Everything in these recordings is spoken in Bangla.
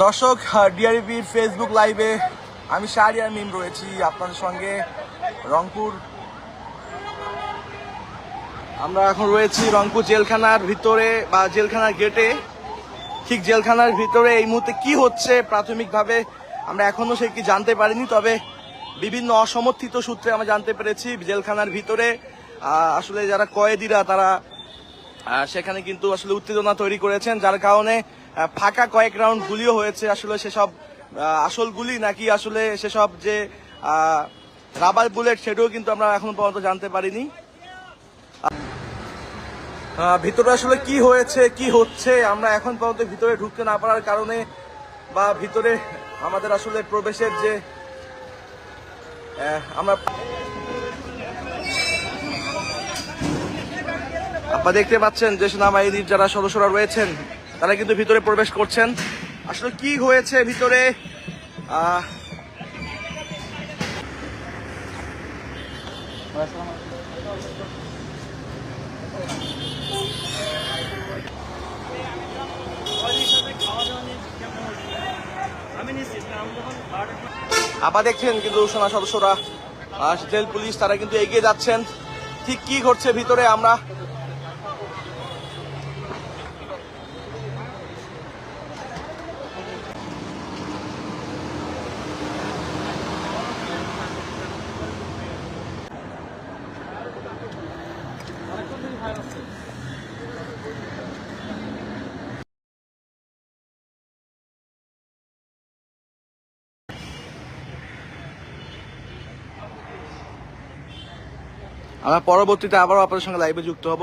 দর্শক ডিআরবির ফেসবুক লাইভে আমি শাহরিয়ার মিম রয়েছি আপনাদের সঙ্গে রংপুর। আমরা এখন রয়েছি রংপুর জেলখানার ভিতরে বা জেলখানার গেটে। ঠিক জেলখানার ভিতরে এই মুহূর্তে কি হচ্ছে প্রাথমিকভাবে আমরা এখনও সে কি জানতে পারিনি, তবে বিভিন্ন অসমর্থিত সূত্রে আমরা জানতে পেরেছি জেলখানার ভিতরে। আসলে যারা কয়েদিরা তারা সেখানে কিন্তু আসলে উত্তেজনা তৈরি করেছেন, যার কারণে ফাঁকা কয়েক রাউন্ড গুলিও হয়েছে। আসলে সেসব আহ, আসল গুলি নাকি আসলে সেসব যে রাবার বুলেট সেটাও কিন্তু আমরা এখন পর্যন্ত জানতে পারিনি। ভিতরে আসলে কি হয়েছে কি হচ্ছে আমরা এখন পর্যন্ত ভিতরে ঢুকতে না পারার কারণে বা ভিতরে আমাদের আসলে প্রবেশের যে আমরা আপনারা দেখতে পাচ্ছেন যে সেনাবাহিনীর যারা সদস্যরা রয়েছেন তারা কিন্তু ভিতরে প্রবেশ করছেন। আসলে কি হয়েছে ভিতরে? আবার দেখছেন কিন্তু সেনা সদস্যরা জেল পুলিশ, তারা কিন্তু এগিয়ে যাচ্ছেন। ঠিক কি ঘটছে ভিতরে আমরা আমরা পরবর্তীতে আবারও আপনাদের সঙ্গে লাইভে যুক্ত হব।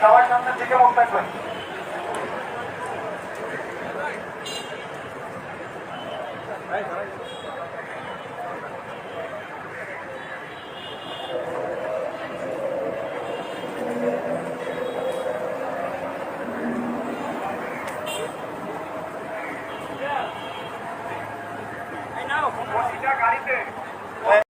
সবার সামনে থেকে মুখ থাকবে